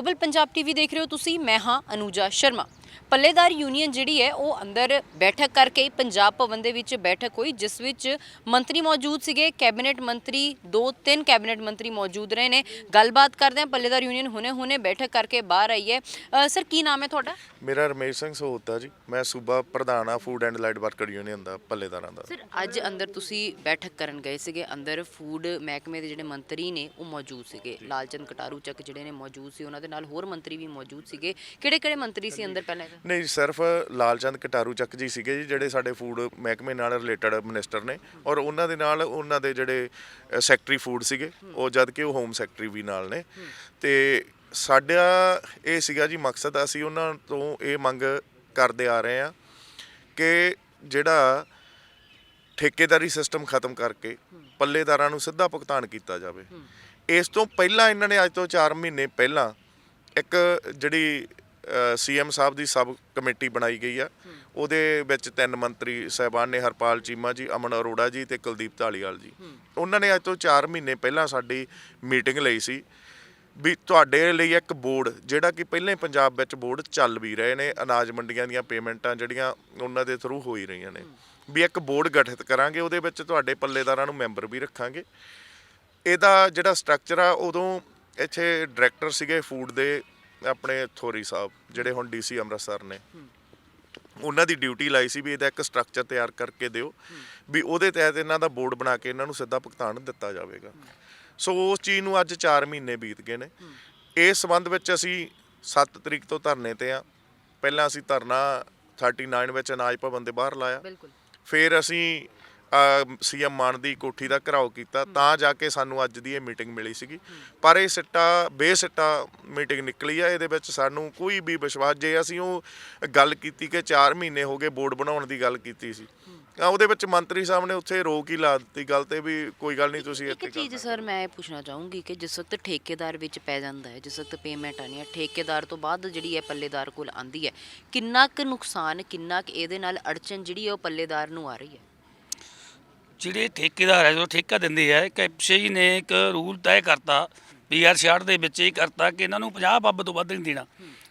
Global Punjab TV ਦੇਖ ਰਹੇ ਹੋ ਤੁਸੀਂ ਮੈਂ ਹਾਂ ਅਨੂਜਾ ਸ਼ਰਮਾ। ਪੱਲੇਦਾਰ ਯੂਨੀਅਨ ਜਿਹੜੀ ਹੈ ਉਹ ਅੰਦਰ ਬੈਠਕ ਕਰਕੇ ਪੰਜਾਬ ਭਵਨ ਦੇ ਵਿੱਚ ਬੈਠਕ ਹੋਈ ਜਿਸ ਵਿੱਚ ਮੰਤਰੀ ਮੌਜੂਦ ਸੀਗੇ। ਕੈਬਨਿਟ ਮੰਤਰੀ ਦੋ ਤਿੰਨ ਕੈਬਨਿਟ ਮੰਤਰੀ ਮੌਜੂਦ ਰਹੇ ਨੇ। ਗੱਲਬਾਤ ਕਰਦੇ ਹਾਂ ਪੱਲੇਦਾਰ ਯੂਨੀਅਨ ਹੁਣੇ ਹੁਣੇ ਬੈਠਕ ਕਰਕੇ ਬਾਹਰ ਆਈ ਹੈ। ਅ, ਸਰ ਕੀ ਨਾਮ ਹੈ ਤੁਹਾਡਾ? ਮੇਰਾ ਰਮੇਸ਼ ਸਿੰਘ ਸਹੋਤਾ ਜੀ। ਮੈਂ ਸੂਬਾ ਪ੍ਰਧਾਨ ਆ food and light worker union ਦਾ ਪੱਲੇਦਾਰਾਂ ਦਾ। ਸਰ ਅੱਜ ਅੰਦਰ ਤੁਸੀਂ ਬੈਠਕ ਕਰਨ ਗਏ ਸੀਗੇ। ਅੰਦਰ ਫੂਡ ਮਹਿਕਮੇ ਦੇ ਜਿਹੜੇ ਮੰਤਰੀ ਨੇ ਉਹ ਮੌਜੂਦ ਸੀਗੇ। ਲਾਲਚੰਦ ਕਟਾਰੂ ਚੱਕ ਜਿਹੜੇ ਨੇ ਮੌਜੂਦ ਸੀ। ਉਹਨਾਂ ਦੇ ਨਾਲ ਹੋਰ ਮੰਤਰੀ ਵੀ ਮੌਜੂਦ ਸੀਗੇ। ਕਿਹੜੇ ਕਿਹੜੇ ਮੰਤਰੀ ਸੀ ਅੰਦਰ ਪਹਿਲਾਂ? ਇਹਦੇ? ਨਹੀਂ, ਸਿਰਫ ਲਾਲਚੰਦ ਕਟਾਰੂ ਚੱਕ ਜੀ ਸੀਗੇ ਜੀ, ਜਿਹੜੇ ਸਾਡੇ ਫੂਡ ਮਹਿਕਮੇ ਨਾਲ ਰਿਲੇਟਡ ਮਿਨਿਸਟਰ ਨੇ। ਔਰ ਉਹਨਾਂ ਦੇ ਨਾਲ ਉਹਨਾਂ ਦੇ ਜਿਹੜੇ ਸੈਕਟਰੀ ਫੂਡ ਸੀਗੇ, ਉਹ ਜਦ ਕਿ ਉਹ ਹੋਮ ਸੈਕਟਰੀ ਵੀ ਨਾਲ ਨੇ। ਤੇ ਸਾਡਾ ਇਹ ਸੀਗਾ ਜੀ ਮਕਸਦ, ਅਸੀਂ ਉਹਨਾਂ ਤੋਂ ਇਹ ਮੰਗ ਕਰਦੇ ਆ ਰਹੇ ਆ ਕਿ ਜਿਹੜਾ ਠੇਕੇਦਾਰੀ ਸਿਸਟਮ ਖਤਮ ਕਰਕੇ ਪੱਲੇਦਾਰਾਂ ਨੂੰ ਸਿੱਧਾ ਭੁਗਤਾਨ ਕੀਤਾ ਜਾਵੇ। ਇਸ ਤੋਂ ਪਹਿਲਾਂ ਇਹਨਾਂ ਨੇ ਅੱਜ ਤੋਂ 4 ਮਹੀਨੇ ਪਹਿਲਾਂ ਇੱਕ ਜਿਹੜੀ ਸੀਐਮ ਸਾਹਿਬ ਦੀ ਸਬ ਕਮੇਟੀ ਬਣਾਈ ਗਈ ਆ। ਉਹਦੇ ਵਿੱਚ ਤਿੰਨ ਮੰਤਰੀ ਸਹਿਬਾਨ ਨੇ ਹਰਪਾਲ ਚੀਮਾ ਜੀ ਅਮਨ ਅਰੋੜਾ ਜੀ ਤੇ ਕੁਲਦੀਪ ਢਾਲੀਵਾਲ ਜੀ। ਉਹਨਾਂ ਨੇ ਅੱਜ ਤੋਂ 4 ਮਹੀਨੇ ਪਹਿਲਾਂ ਸਾਡੀ ਮੀਟਿੰਗ ਲਈ ਸੀ ਵੀ ਤੁਹਾਡੇ ਲਈ ਇੱਕ ਬੋਰਡ ਜਿਹੜਾ ਕਿ ਪਹਿਲਾਂ ਹੀ ਪੰਜਾਬ ਵਿੱਚ ਬੋਰਡ ਚੱਲ ਵੀ ਰਹੇ ਨੇ ਅਨਾਜ ਮੰਡੀਆਂ ਦੀਆਂ ਪੇਮੈਂਟਾਂ ਜਿਹੜੀਆਂ ਉਹਨਾਂ ਦੇ ਥਰੂ ਹੋ ਹੀ ਰਹੀਆਂ ਨੇ। ਵੀ ਇੱਕ ਬੋਰਡ ਗਠਿਤ ਕਰਾਂਗੇ ਉਹਦੇ ਵਿੱਚ ਤੁਹਾਡੇ ਪੱਲੇਦਾਰਾਂ ਨੂੰ ਮੈਂਬਰ ਵੀ ਰੱਖਾਂਗੇ। ਇਹਦਾ ਜਿਹੜਾ ਸਟਰਕਚਰ ਆ ਉਦੋਂ ਇੱਥੇ ਡਾਇਰੈਕਟਰ ਸੀਗੇ ਫੂਡ ਦੇ ਆਪਣੇ ਥੋਰੀ ਸਾਹਿਬ ਜਿਹੜੇ ਹੁਣ ਡੀਸੀ ਅੰਮ੍ਰਿਤਸਰ ਨੇ। ਉਹਨਾਂ ਦੀ ਡਿਊਟੀ ਲਾਈ ਸੀ ਵੀ ਇਹਦਾ ਇੱਕ ਸਟਰਕਚਰ ਤਿਆਰ ਕਰਕੇ ਦਿਓ ਵੀ ਉਹਦੇ ਤਹਿਤ ਇਹਨਾਂ ਦਾ ਬੋਰਡ ਬਣਾ ਕੇ ਇਹਨਾਂ ਨੂੰ ਸਿੱਧਾ ਭੁਗਤਾਨ ਦਿੱਤਾ ਜਾਵੇਗਾ। ਸੋ ਉਸ ਚੀਜ਼ ਨੂੰ ਅੱਜ 4 ਮਹੀਨੇ ਬੀਤ ਗਏ ਨੇ। ਇਸ ਸੰਬੰਧ ਵਿੱਚ ਅਸੀਂ 7 ਤਰੀਕ ਤੋਂ ਧਰਨੇ ਤੇ ਆ ਪਹਿਲਾਂ ਅਸੀਂ ਧਰਨਾ 39 ਵਿੱਚ ਅਨਾਜ ਭਵਨ ਦੇ ਬਾਹਰ ਲਾਇਆ। ਫਿਰ ਅਸੀਂ ਸੀਐਮ ਮਾਨ ਦੀ ਕੋਠੀ ਦਾ ਘਰਾਓ ਕੀਤਾ ਤਾਂ ਜਾ ਕੇ ਸਾਨੂੰ ਅੱਜ ਦੀ ਇਹ ਮੀਟਿੰਗ ਮਿਲੀ ਸੀਗੀ। ਪਰ ਇਹ ਸਿੱਟਾ ਬੇਸਿੱਟਾ ਮੀਟਿੰਗ ਨਿਕਲੀ ਆ ਇਹਦੇ ਵਿੱਚ ਸਾਨੂੰ ਕੋਈ ਵੀ ਵਿਸ਼ਵਾਸ ਜੇ ਅਸੀਂ ਉਹ ਗੱਲ ਕੀਤੀ ਕਿ 4 ਮਹੀਨੇ ਹੋ ਗਏ ਬੋਰਡ ਬਣਾਉਣ ਦੀ ਗੱਲ ਕੀਤੀ ਸੀ ਤਾਂ ਉਹਦੇ ਵਿੱਚ ਮੰਤਰੀ ਸਾਹਿਬ ਨੇ ਉੱਥੇ ਰੋਕ ਹੀ ਲਾ ਦਿੱਤੀ ਗੱਲ ਤੇ ਵੀ ਕੋਈ ਗੱਲ ਨਹੀਂ ਤੁਸੀਂ ਇੱਕ ਇੱਥੇ ਚੀਜ਼ ਸਰ ਮੈਂ ਇਹ ਪੁੱਛਣਾ ਚਾਹੂੰਗੀ ਕਿ ਜਿਸ ਵਕਤ ਠੇਕੇਦਾਰ ਵਿੱਚ ਪੈ ਜਾਂਦਾ ਹੈ ਜਿਸ ਵਕਤ ਪੇਮੈਂਟ ਆਣੀ ਹੈ ਠੇਕੇਦਾਰ ਤੋਂ ਬਾਅਦ ਜਿਹੜੀ ਹੈ ਪੱਲੇਦਾਰ ਕੋਲ ਆਂਦੀ ਹੈ ਕਿੰਨਾ ਕੁ ਨੁਕਸਾਨ ਕਿੰਨਾ ਕੁ ਇਹਦੇ ਨਾਲ ਅੜਚਨ ਜਿਹੜੀ ਹੈ ਉਹ ਪੱਲੇਦਾਰ ਨੂੰ ਆ ਰਹੀ ਹੈ? ਜਿਹੜੇ ਠੇਕੇਦਾਰ ਹੈ ਜੋ ਠੇਕਾ ਦਿੰਦੇ ਆ ਕੈਪਸ਼ਈ ਨੇ ਇੱਕ ਰੂਲ ਤੈਅ ਕਰਤਾ ਪੀਆਰ 66 ਦੇ ਵਿੱਚ ਇਹ ਕਰਤਾ ਕਿ ਇਹਨਾਂ ਨੂੰ 50 ਬੱਬ ਤੋਂ ਵੱਧ ਨਹੀਂ ਦੇਣਾ।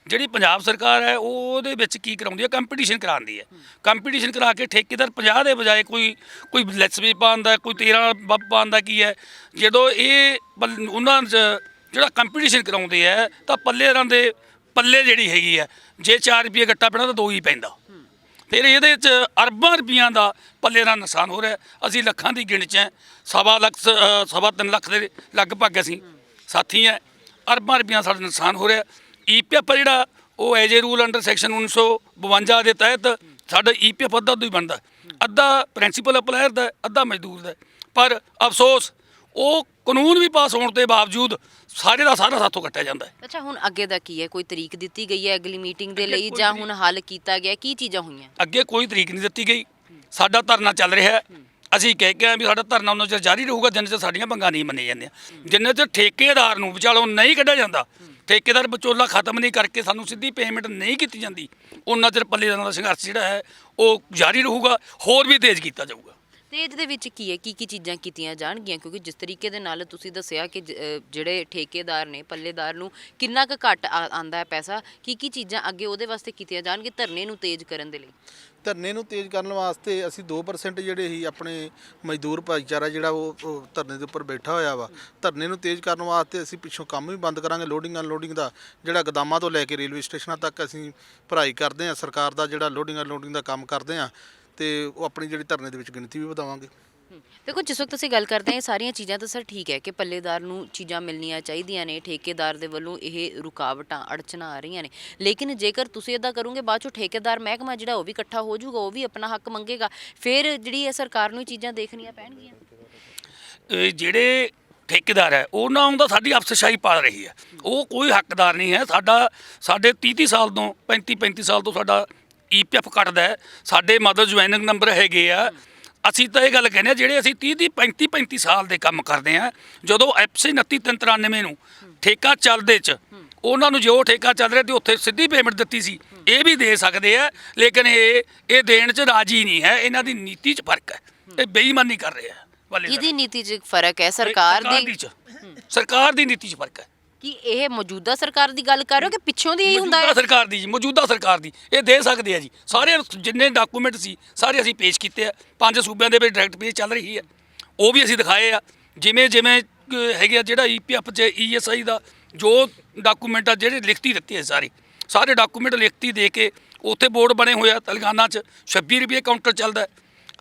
ਜਿਹੜੀ ਪੰਜਾਬ ਸਰਕਾਰ ਹੈ ਉਹ ਉਹਦੇ ਵਿੱਚ ਕੀ ਕਰਾਉਂਦੀ ਹੈ ਕੰਪੀਟੀਸ਼ਨ ਕਰਾਉਂਦੀ ਹੈ। ਕੰਪੀਟੀਸ਼ਨ ਕਰਾ ਕੇ ਠੇਕੇਦਾਰ 50 ਦੇ ਬਜਾਏ ਕੋਈ ਕੋਈ ਲੈਸ ਵੀ ਪਾਉਂਦਾ, ਕੋਈ 13 ਬੱਬ ਪਾਉਂਦਾ ਕੀ ਹੈ? ਜਦੋਂ ਇਹ ਪੱਲ- ਉਹਨਾਂ 'ਚ ਜਿਹੜਾ ਕੰਪੀਟੀਸ਼ਨ ਕਰਾਉਂਦੇ ਆ, ਤਾਂ ਪੱਲੇਦਾਰਾਂ ਦੇ, ਪੱਲੇ ਜਿਹੜੀ ਹੈਗੀ ਹੈ ਜੇ 4 ਰੁਪਏ ਗੱਟਾ ਪੈਣਾ ਤਾਂ ਦੋ ਹੀ ਪੈਂਦਾ। ਫਿਰ ਇਹਦੇ ਚ ਅਰਬਾਂ ਰੁਪਈਆਂ ਦਾ ਪੱਲੇ ਦਾ ਨੁਕਸਾਨ ਹੋ ਰਿਹਾ ਅਸੀਂ ਲੱਖਾਂ ਦੀ ਗਿਣਤੀ 'ਚ ਹੈ। ਸਵਾ ਲੱਖ ਸਵਾ ਤਿੰਨ ਲੱਖ ਦੇ ਲਗਭਗ ਅਸੀਂ ਸਾਥੀ ਹੈ। ਅਰਬਾਂ ਰੁਪਈਆਂ ਸਾਡਾ ਨੁਕਸਾਨ ਹੋ ਰਿਹਾ ਈਪੀਐਫ ਜਿਹੜਾ, ਉਹ as a rule under section 1952 ਦੇ ਤਹਿਤ ਸਾਡਾ ਈਪੀਐਫ ਅੱਧਾ ਅੱਧਾ ਹੀ ਬਣਦਾ ਅੱਧਾ ਪ੍ਰਿੰਸੀਪਲ ਅਪਲਾਇਰ ਦਾ ਅੱਧਾ ਮਜ਼ਦੂਰ ਦਾ ਪਰ ਅਫਸੋਸ ਉਹ ਕਾਨੂੰਨ ਵੀ ਪਾਸ ਹੋਣ ਦੇ ਬਾਵਜੂਦ ਸਾਰੇ ਦਾ ਸਾਰਾ ਸਾਥੋਂ ਕੱਟਿਆ ਜਾਂਦਾ ਹੈ। ਅੱਛਾ ਹੁਣ ਅੱਗੇ ਦਾ ਕੀ ਹੈ? ਕੋਈ ਤਰੀਕ ਦਿੱਤੀ ਗਈ ਹੈ ਅਗਲੀ ਮੀਟਿੰਗ ਦੇ ਲਈ ਜਾਂ ਹੁਣ ਹੱਲ ਕੀਤਾ ਗਿਆ? ਕੀ ਚੀਜ਼ਾਂ ਹੋਈਆਂ? ਅੱਗੇ ਕੋਈ ਤਰੀਕ ਨਹੀਂ ਦਿੱਤੀ ਗਈ। ਸਾਡਾ ਧਰਨਾ ਚੱਲ ਰਿਹਾ ਹੈ। ਅਸੀਂ ਕਹਿ ਕੇ ਆਏ ਵੀ ਸਾਡਾ ਧਰਨਾ ਉਹਨਾਂ ਚਿਰ ਜਾਰੀ ਰਹੂਗਾ ਜਿੰਨੇ ਚਿਰ ਸਾਡੀਆਂ ਮੰਗਾਂ ਨਹੀਂ ਮੰਨੀਆਂ ਜਾਂਦੀਆਂ। ਜਿੰਨੇ ਚਿਰ ਠੇਕੇਦਾਰ ਨੂੰ ਵਿਚਾਲੋਂ ਨਹੀਂ ਕੱਢਿਆ ਜਾਂਦਾ ਠੇਕੇਦਾਰ ਵਿਚੋਲਾ ਖਤਮ ਨਹੀਂ ਕਰਕੇ ਸਾਨੂੰ ਸਿੱਧੀ ਪੇਮੈਂਟ ਨਹੀਂ ਕੀਤੀ ਜਾਂਦੀ ਉਹਨਾਂ ਚਿਰ ਪੱਲੇਦਾਰਾਂ ਦਾ ਸੰਘਰਸ਼ ਜਿਹੜਾ ਹੈ ਉਹ ਜਾਰੀ ਰਹੂਗਾ ਹੋਰ ਵੀ ਤੇਜ਼ ਕੀਤਾ ਜਾਊਗਾ। ਤੇ ਇਹਦੇ ਵਿੱਚ ਕੀ ਹੈ? ਕੀ ਕੀ ਚੀਜ਼ਾਂ ਕੀਤੀਆਂ ਜਾਣਗੀਆਂ? ਕਿਉਂਕਿ ਜਿਸ ਤਰੀਕੇ ਦੇ ਨਾਲ ਤੁਸੀਂ ਦੱਸਿਆ ਕਿ ਜ- ਅ, ਜਿਹੜੇ ਠੇਕੇਦਾਰ ਨੇ ਪੱਲੇਦਾਰ ਨੂੰ ਕਿੰਨਾ ਕੁ ਘੱਟ ਆ- ਆਂਦਾ ਹੈ ਪੈਸਾ ਕੀ ਕੀ ਚੀਜ਼ਾਂ ਅੱਗੇ ਉਹਦੇ ਵਾਸਤੇ ਕੀਤੀਆਂ ਜਾਣਗੀਆਂ ਧਰਨੇ ਨੂੰ ਤੇਜ਼ ਕਰਨ ਦੇ ਲਈ? ਧਰਨੇ ਨੂੰ ਤੇਜ਼ ਕਰਨ ਵਾਸਤੇ ਅਸੀਂ 2% ਜਿਹੜੇ ਹੀ ਆਪਣੇ ਮਜ਼ਦੂਰ ਭਾਈਚਾਰਾ ਜਿਹੜਾ ਉਹ ਉਹ ਧਰਨੇ ਦੇ ਉੱਪਰ ਬੈਠਾ ਹੋਇਆ ਵਾ ਧਰਨੇ ਨੂੰ ਤੇਜ਼ ਕਰਨ ਵਾਸਤੇ ਅਸੀਂ ਪਿੱਛੋਂ ਕੰਮ ਵੀ ਬੰਦ ਕਰਾਂਗੇ ਲੋਡਿੰਗ ਅਨਲੋਡਿੰਗ ਦਾ ਜਿਹੜਾ ਗਦਾਮਾਂ ਤੋਂ ਲੈ ਕੇ ਰੇਲਵੇ ਸਟੇਸ਼ਨਾਂ ਤੱਕ ਅਸੀਂ ਭਰਾਈ ਕਰਦੇ ਹਾਂ ਸਰਕਾਰ ਦਾ ਜਿਹੜਾ ਲੋਡਿੰਗ ਅਨਲੋਡਿੰਗ ਦਾ ਕੰਮ ਕਰਦੇ ਹਾਂ ਤੇ ਉਹ ਆਪਣੀ ਜਿਹੜੀ ਧਰਨੇ ਦੇ ਵਿੱਚ ਗਿਣਤੀ ਵੀ ਵਧਾਵਾਂਗੇ। ਦੇਖੋ ਜਿਸ ਵਕਤ ਅਸੀਂ ਗੱਲ ਕਰਦੇ ਹਾਂ ਇਹ ਸਾਰੀਆਂ ਚੀਜ਼ਾਂ ਤਾਂ ਸਰ ਠੀਕ ਹੈ ਕਿ ਪੱਲੇਦਾਰ ਨੂੰ ਚੀਜ਼ਾਂ ਮਿਲਣੀਆਂ ਚਾਹੀਦੀਆਂ ਨੇ ਠੇਕੇਦਾਰ ਦੇ ਵੱਲੋਂ ਇਹ ਰੁਕਾਵਟਾਂ ਅੜਚਨਾਂ ਆ ਰਹੀਆਂ ਨੇ। ਲੇਕਿਨ ਜੇਕਰ ਤੁਸੀਂ ਇਦਾਂ ਕਰੋਗੇ ਬਾਅਦ ਚੋਂ ਠੇਕੇਦਾਰ ਮਹਿਕਮਾ ਜਿਹੜਾ ਉਹ ਵੀ ਇਕੱਠਾ ਹੋ ਜਾਊਗਾ ਉਹ ਵੀ ਆਪਣਾ ਹੱਕ ਮੰਗੇਗਾ ਫਿਰ ਜਿਹੜੀ ਹੈ ਸਰਕਾਰ ਨੂੰ ਇਹ ਚੀਜ਼ਾਂ ਦੇਖਣੀਆਂ ਪੈਣਗੀਆਂ। ਇਹ ਜਿਹੜੇ ਠੇਕੇਦਾਰ ਹੈ ਉਹਨਾਂ ਦਾ ਸਾਡੀ ਅਫਸਰਸ਼ਾਹੀ ਪਾਲ ਰਹੀ ਹੈ। ਉਹ ਕੋਈ ਹੱਕਦਾਰ ਨਹੀਂ ਹੈ। ਸਾਡਾ ਸਾਡੇ 30 30 ਸਾਲ ਤੋਂ 35 35 ਸਾਲ ਤੋਂ ਸਾਡਾ ਈਪੀਐਫ ਕੱਟਦਾ ਹੈ। ਸਾਡੇ ਮਦਰ ਜੁਆਇਨਿੰਗ ਨੰਬਰ ਹੈਗੇ ਆ। ਅਸੀਂ ਤਾਂ ਇਹ ਗੱਲ ਕਹਿੰਦੇ ਆ ਜਿਹੜੇ ਅਸੀਂ 30 30 35 35 ਸਾਲ ਦੇ ਕੰਮ ਕਰਦੇ ਆ ਜਦੋਂ ਐਫਸੀ 2993 ਨੂੰ ਠੇਕਾ ਚੱਲਦੇ ਚ ਉਹਨਾਂ ਨੂੰ ਜੋ ਠੇਕਾ ਚੱਲ ਰਿਹਾ ਤੇ ਉੱਥੇ ਸਿੱਧੀ ਪੇਮੈਂਟ ਦਿੱਤੀ ਸੀ ਇਹ ਵੀ ਦੇ ਸਕਦੇ ਆ ਲੇਕਿਨ ਇਹ ਇਹ ਦੇਣ ਚ ਰਾਜੀ ਨਹੀਂ ਹੈ। ਇਹਨਾਂ ਦੀ ਨੀਤੀ ਚ ਫ਼ਰਕ ਹੈ। ਇਹ ਬੇਈਮਾਨੀ ਕਰ ਰਹੇ ਆ ਵਾਲੇ ਇਹਦੀ ਨੀਤੀ 'ਚ ਫ਼ਰਕ ਹੈ? ਸਰਕਾਰ ਦੀ ਚ। ਸਰਕਾਰ ਦੀ ਨੀਤੀ 'ਚ ਫ਼ਰਕ ਹੈ। ਕਿ ਇਹ ਮੌਜੂਦਾ ਸਰਕਾਰ ਦੀ ਗੱਲ ਕਰ ਰਹੇ ਹੋ ਕਿ ਪਿੱਛੋਂ ਦੀ ਇਹੀ ਹੁੰਦਾ ਹੈ? ਮੌਜੂਦਾ ਸਰਕਾਰ ਦੀ ਜੀ ਮੌਜੂਦਾ ਸਰਕਾਰ ਦੀ। ਇਹ ਦੇ ਸਕਦੇ ਆ ਜੀ। ਸਾਰੇ ਜਿੰਨੇ ਡਾਕੂਮੈਂਟ ਸੀ ਸਾਰੇ ਅਸੀਂ ਪੇਸ਼ ਕੀਤੇ ਆ। ਪੰਜ ਸੂਬਿਆਂ ਦੇ ਵਿੱਚ ਡਾਇਰੈਕਟ ਪੇਜ ਚੱਲ ਰਹੀ ਹੈ। ਉਹ ਵੀ ਅਸੀਂ ਦਿਖਾਏ ਆ। ਜਿਵੇਂ ਜਿਵੇਂ ਅਹ, ਹੈਗੇ ਆ ਜਿਹੜਾ ਈਪੀਐਫ ਚ ਈਐਸਆਈ ਦਾ ਜੋ ਡਾਕੂਮੈਂਟ ਆ ਜਿਹੜੇ ਲਿਖਤੀ ਦਿੱਤੇ ਆ ਸਾਰੇ। ਸਾਰੇ ਡਾਕੂਮੈਂਟ ਲਿਖਤੀ ਦੇ ਕੇ ਉੱਥੇ ਬੋਰਡ ਬਣੇ ਹੋਏ ਆ ਤੇਲੰਗਾਨਾ ਚ। 26 ਰੁਪਏ ਕਾਊਂਟਰ ਚੱਲਦਾ ਹੈ।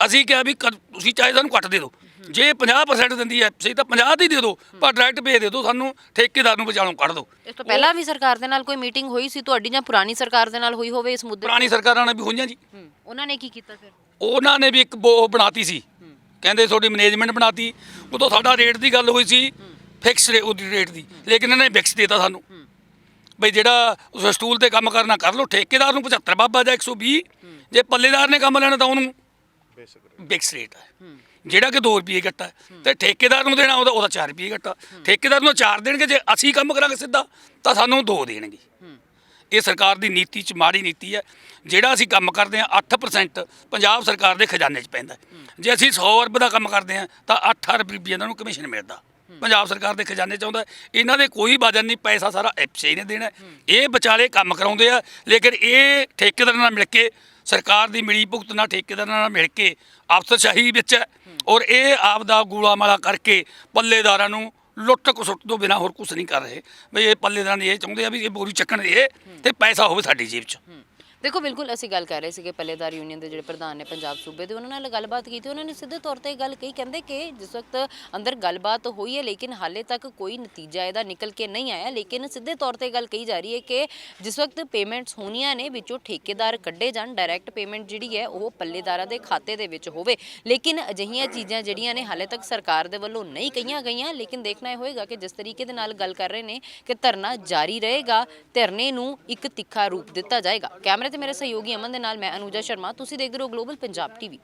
ਅਸੀਂ ਕਿਹਾ ਵੀ ਕਰ- ਤੁਸੀਂ ਚਾਹੇ ਸਾਨੂੰ ਕੱਟ ਦੇ ਦਿਓ। ਜੇ 50% ਦਿੰਦੀ ਹੈ ਸਹੀ ਤਾਂ 50 ਦੀ ਦੇ ਦਿਓ ਪਰ ਡਾਇਰੈਕਟ ਭੇਜ ਦੇ ਦਿਓ ਸਾਨੂੰ ਠੇਕੇਦਾਰ ਨੂੰ ਵਿਚਾਲੋਂ ਕੱਢ ਦਿਓ। ਇਸ ਤੋਂ ਪਹਿਲਾਂ ਵੀ ਸਰਕਾਰ ਦੇ ਨਾਲ ਕੋਈ ਮੀਟਿੰਗ ਹੋਈ ਸੀ ਤੁਹਾਡੀ ਜਾਂ ਪੁਰਾਣੀ ਸਰਕਾਰ ਦੇ ਨਾਲ ਹੋਈ ਹੋਵੇ ਇਸ ਮੁੱਦੇ ਪੁਰਾਣੀ ਸਰਕਾਰਾਂ ਨੇ ਵੀ ਹੋਈਆਂ ਜੀ। ਹੂੰ, ਉਹਨਾਂ ਨੇ ਕੀ ਕੀਤਾ ਫਿਰ? ਉਹਨਾਂ ਨੇ ਵੀ ਇੱਕ ਉਹ ਬਣਾਤੀ ਸੀ। ਕਹਿੰਦੇ ਤੁਹਾਡੀ ਮੈਨੇਜਮੈਂਟ ਬਣਾਤੀ। ਉਦੋਂ ਸਾਡਾ ਰੇਟ ਦੀ ਗੱਲ ਹੋਈ ਸੀ ਫਿਕਸ ਉਹਦੀ ਰੇਟ ਦੀ। ਲੇਕਿਨ ਇਹਨਾਂ ਨੇ ਫਿਕਸ ਦੇਤਾ ਸਾਨੂੰ। ਬਈ ਜਿਹੜਾ ਉਸ ਸਟੂਲ ਤੇ ਕੰਮ ਕਰਨਾ ਕਰ ਲਓ ਠੇਕੇਦਾਰ ਨੂੰ 75 ਬਾਬਾ ਜਾਂ 120 ਜੇ ਪੱਲੇਦਾਰ ਨੇ ਕੰਮ ਲੈਣਾ ਤਾਂ ਉਹਨੂੰ ਫਿਕਸ ਰੇਟ। ਹੈ। ਜਿਹੜਾ ਕਿ 2 ਰੁਪਏ ਘੱਟਾ ਹੈ। ਤੇ ਠੇਕੇਦਾਰ ਨੂੰ ਦੇਣਾ ਉਹਦਾ ਉਹਦਾ 4 ਰੁਪਏ ਘੱਟਾ ਠੇਕੇਦਾਰ ਨੂੰ 4 ਦੇਣਗੇ ਜੇ ਅਸੀਂ ਕੰਮ ਕਰਾਂਗੇ ਸਿੱਧਾ ਤਾਂ ਸਾਨੂੰ 2 ਦੇਣਗੇ। ਇਹ ਸਰਕਾਰ ਦੀ ਨੀਤੀ ਚ ਮਾੜੀ ਨੀਤੀ ਹੈ। ਜਿਹੜਾ ਅਸੀਂ ਕੰਮ ਕਰਦੇ ਹਾਂ 8% ਪੰਜਾਬ ਸਰਕਾਰ ਦੇ ਖਜ਼ਾਨੇ 'ਚ ਪੈਂਦਾ। ਜੇ ਅਸੀਂ 100 ਅਰਬ ਦਾ ਕੰਮ ਕਰਦੇ ਹਾਂ ਤਾਂ 8 ਅਰਬ ਰੁਪਏ ਇਹਨਾਂ ਨੂੰ ਕਮਿਸ਼ਨ ਮਿਲਦਾ। ਪੰਜਾਬ ਸਰਕਾਰ ਦੇ ਖਜ਼ਾਨੇ 'ਚ ਆਉਂਦਾ ਇਹਨਾਂ ਦੇ ਕੋਈ ਵਜਨ ਨਹੀਂ, ਪੈਸਾ ਸਾਰਾ ਐਫਸੀ ਨੇ ਦੇਣਾ ਇਹ ਵਿਚਾਲੇ ਕੰਮ ਕਰਾਉਂਦੇ ਆ, ਲੇਕਿਨ ਇਹ ਠੇਕੇਦਾਰ ਨਾਲ ਮਿਲ ਕੇ, ਸਰਕਾਰ ਦੀ ਮਿਲੀ ਭੁਗਤ ਨਾਲ ਠੇਕੇਦਾਰ ਨਾਲ ਮਿਲ ਕੇ ਅਫਸਰਸ਼ਾਹੀ ਵਿੱਚ ਹੈ ਔਰ ਇਹ ਆਪ ਦਾ ਗੂੜਾ ਮਾਲਾ ਕਰਕੇ ਪੱਲੇਦਾਰਾਂ ਨੂੰ ਲੁੱਟ ਖਸੁੱਟ ਤੋਂ ਬਿਨਾ ਹੋਰ ਕੁਝ ਨਹੀਂ ਕਰ ਰਹੇ। ਬਈ ਇਹ ਪੱਲੇਦਾਰਾਂ ਨੇ ਇਹ ਚਾਹੁੰਦੇ ਆ ਵੀ ਇਹ ਬੋਰੀ ਚੱਕਣ ਦੇ ਤੇ ਪੈਸਾ ਹੋਵੇ ਸਾਡੀ ਜੇਬ 'ਚ। ਦੇਖੋ, ਬਿਲਕੁਲ ਅਸੀਂ ਗੱਲ ਕਰ ਰਹੇ ਸੀਗੇ ਪੱਲੇਦਾਰ ਯੂਨੀਅਨ ਦੇ ਜਿਹੜੇ ਪ੍ਰਧਾਨ ਨੇ ਪੰਜਾਬ ਸੂਬੇ ਦੇ, ਉਹਨਾਂ ਨਾਲ ਗੱਲਬਾਤ ਕੀਤੀ, ਉਹਨਾਂ ਨੇ ਸਿੱਧੇ ਤੌਰ ਤੇ ਇਹ ਗੱਲ ਕਹੀ, ਕਹਿੰਦੇ ਕਿ ਜਿਸ ਵਕਤ ਅੰਦਰ ਗੱਲਬਾਤ ਹੋਈ ਹੈ, ਲੇਕਿਨ ਹਾਲੇ ਤੱਕ ਕੋਈ ਨਤੀਜਾ ਇਹਦਾ ਨਿਕਲ ਕੇ ਨਹੀਂ ਆਇਆ, ਲੇਕਿਨ ਸਿੱਧੇ ਤੌਰ ਤੇ ਗੱਲ ਕਹੀ ਜਾ ਰਹੀ ਹੈ ਕਿ ਜਿਸ ਵਕਤ ਪੇਮੈਂਟਸ ਹੋਣੀਆਂ ਨੇ, ਵਿੱਚੋਂ ਠੇਕੇਦਾਰ ਕੱਢੇ ਜਾਣ ਡਾਇਰੈਕਟ ਪੇਮੈਂਟ ਜਿਹੜੀ ਹੈ, ਉਹ ਪੱਲੇਦਾਰਾਂ ਦੇ ਖਾਤੇ ਦੇ ਵਿੱਚ ਹੋਵੇ। ਲੇਕਿਨ ਅਜਿਹੀਆਂ ਚੀਜ਼ਾਂ ਜਿਹੜੀਆਂ ਨੇ, ਹਾਲੇ ਤੱਕ ਸਰਕਾਰ ਦੇ ਵੱਲੋਂ ਨਹੀਂ ਕਹੀਆਂ ਗਈਆਂ, ਲੇਕਿਨ ਦੇਖਣਾ ਇਹ ਹੋਏਗਾ ਕਿ ਜਿਸ ਤਰੀਕੇ ਦੇ ਨਾਲ ਗੱਲ ਕਰ ਰਹੇ ਨੇ, ਕਿ ਧਰਨਾ ਜਾਰੀ ਰਹੇਗਾ, ਧਰਨੇ ਨੂੰ ਇੱਕ ਤਿੱਖਾ ਰੂਪ ਦਿੱਤਾ ਜਾਏਗਾ। ਕੈਮਰਾ ਤੇ ਮੇਰੇ ਸਹਿਯੋਗੀ ਅਮਨ ਦੇ ਨਾਲ ਮੈਂ ਅਨੂਜਾ ਸ਼ਰਮਾ, ਤੁਸੀਂ ਦੇਖਦੇ ਰਹੋ ਗਲੋਬਲ ਪੰਜਾਬ ਟੀਵੀ